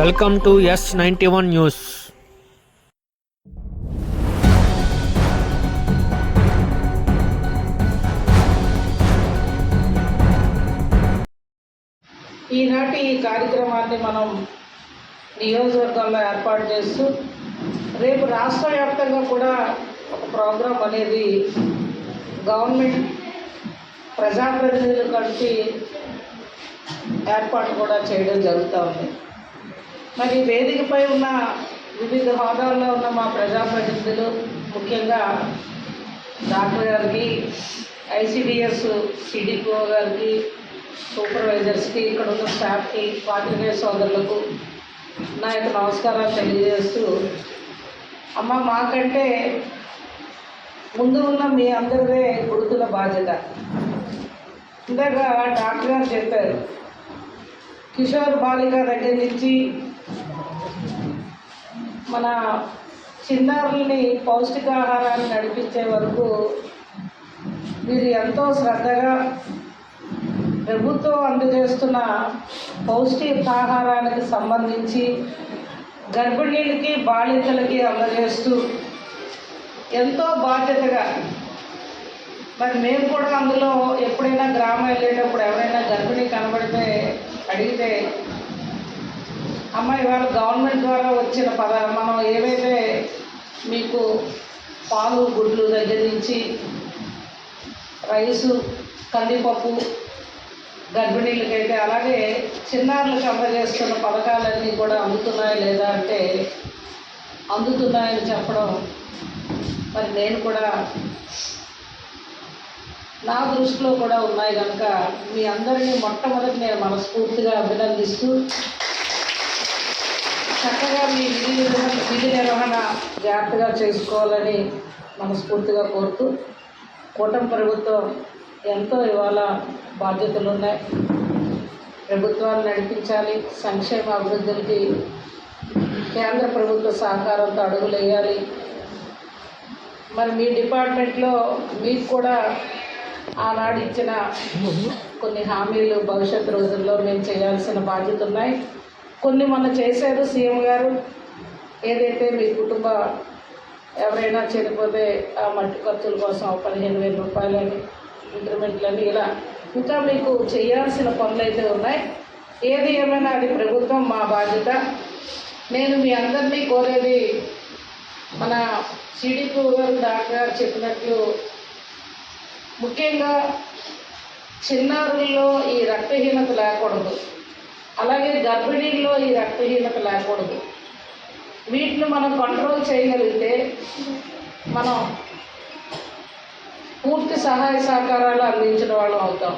Welcome to S ninety one news. ఈనాటి ఈ కార్యక్రమాన్ని మనం నియోజకవర్గంలో ఏర్పాటు చేస్తూ రేపు రాష్ట్ర వ్యాప్తంగా కూడా ఒక ప్రోగ్రాం అనేది గవర్నమెంట్ ప్రజాప్రతినిధులు కలిసి ఏర్పాటు కూడా చేయడం జరుగుతూ ఉంది. మరి వేదికపై ఉన్న వివిధ హోదాల్లో ఉన్న మా ప్రజాప్రతినిధులు ముఖ్యంగా డాక్టర్ గారికి ఐసిడిఎస్ సిడిపిఓ గారికి సూపర్వైజర్స్కి ఇక్కడ ఉన్న స్టాఫ్కి పాత్రికేయ సోదరులకు నా యొక్క నమస్కారాలు తెలియజేస్తూ అమ్మ మాకంటే ముందు ఉన్న మీ అందరిదే గుర్తుల బాధ్యత. ఇందాక డాక్టర్ గారు చెప్పారు కిషోర్ బాలిక దగ్గర నుంచి మన చిన్నారుల్ని పౌష్టికాహారాన్ని నడిపించే వరకు వీరు ఎంతో శ్రద్ధగా ప్రభుత్వం అందజేస్తున్న పౌష్టికాహారానికి సంబంధించి గర్భిణీలకి బాలికలకి అందజేస్తూ ఎంతో బాధ్యతగా మరి మేము కూడా అందులో ఎప్పుడైనా గ్రామం వెళ్ళేటప్పుడు ఎవరైనా గర్భిణీ కనబడితే అడిగితే అమ్మ ఇవాళ గవర్నమెంట్ ద్వారా వచ్చిన పద మనం ఏవైతే మీకు పాలు గుడ్లు దగ్గర నుంచి రైసు కందిపప్పు గర్భిణీలకైతే అలాగే చిన్నారులకు అందజేస్తున్న పథకాలన్నీ కూడా అందుతున్నాయా లేదా అంటే అందుతున్నాయని చెప్పడం మరి నేను కూడా నా దృష్టిలో కూడా ఉన్నాయి కనుక మీ అందరినీ మొట్టమొదటి నేను మనస్ఫూర్తిగా అభినందిస్తూ చక్కగా మీ విధి నిర్వహణ విధి నిర్వహణ జాగ్రత్తగా చేసుకోవాలని మనస్ఫూర్తిగా కోరుతూ కూటమి ప్రభుత్వం ఎంతో ఇవాళ బాధ్యతలు ఉన్నాయి. ప్రభుత్వాన్ని నడిపించాలి సంక్షేమ అభివృద్ధికి కేంద్ర ప్రభుత్వ సహకారంతో అడుగులు వేయాలి మరి మీ డిపార్ట్మెంట్లో మీకు కూడా ఆనాడు ఇచ్చిన కొన్ని హామీలు భవిష్యత్ రోజుల్లో మేము చేయాల్సిన బాధ్యత ఉన్నాయి. కొన్ని మొన్న చేశారు సీఎం గారు. ఏదైతే మీ కుటుంబ ఎవరైనా చనిపోతే ఆ మట్టి ఖర్చుల కోసం పదిహేను వేల రూపాయలని ఇంక్రిమెంట్లని ఇలా ఇంకా మీకు చేయాల్సిన పనులు అయితే ఉన్నాయి. ఏది ఏమైనా అది ప్రభుత్వం మా బాధ్యత. నేను మీ అందరినీ కోరేది మన సిడిపి గారు డాక్టర్ చెప్పినట్లు ముఖ్యంగా చిన్నారుల్లో ఈ రక్తహీనత లేకూడదు. అలాగే గర్భిణీల్లో ఈ రక్తహీనత లేకూడదు. వీటిని మనం కంట్రోల్ చేయగలిగితే మనం పూర్తి సహాయ సహకారాలు అందించిన వాళ్ళం అవుతాం.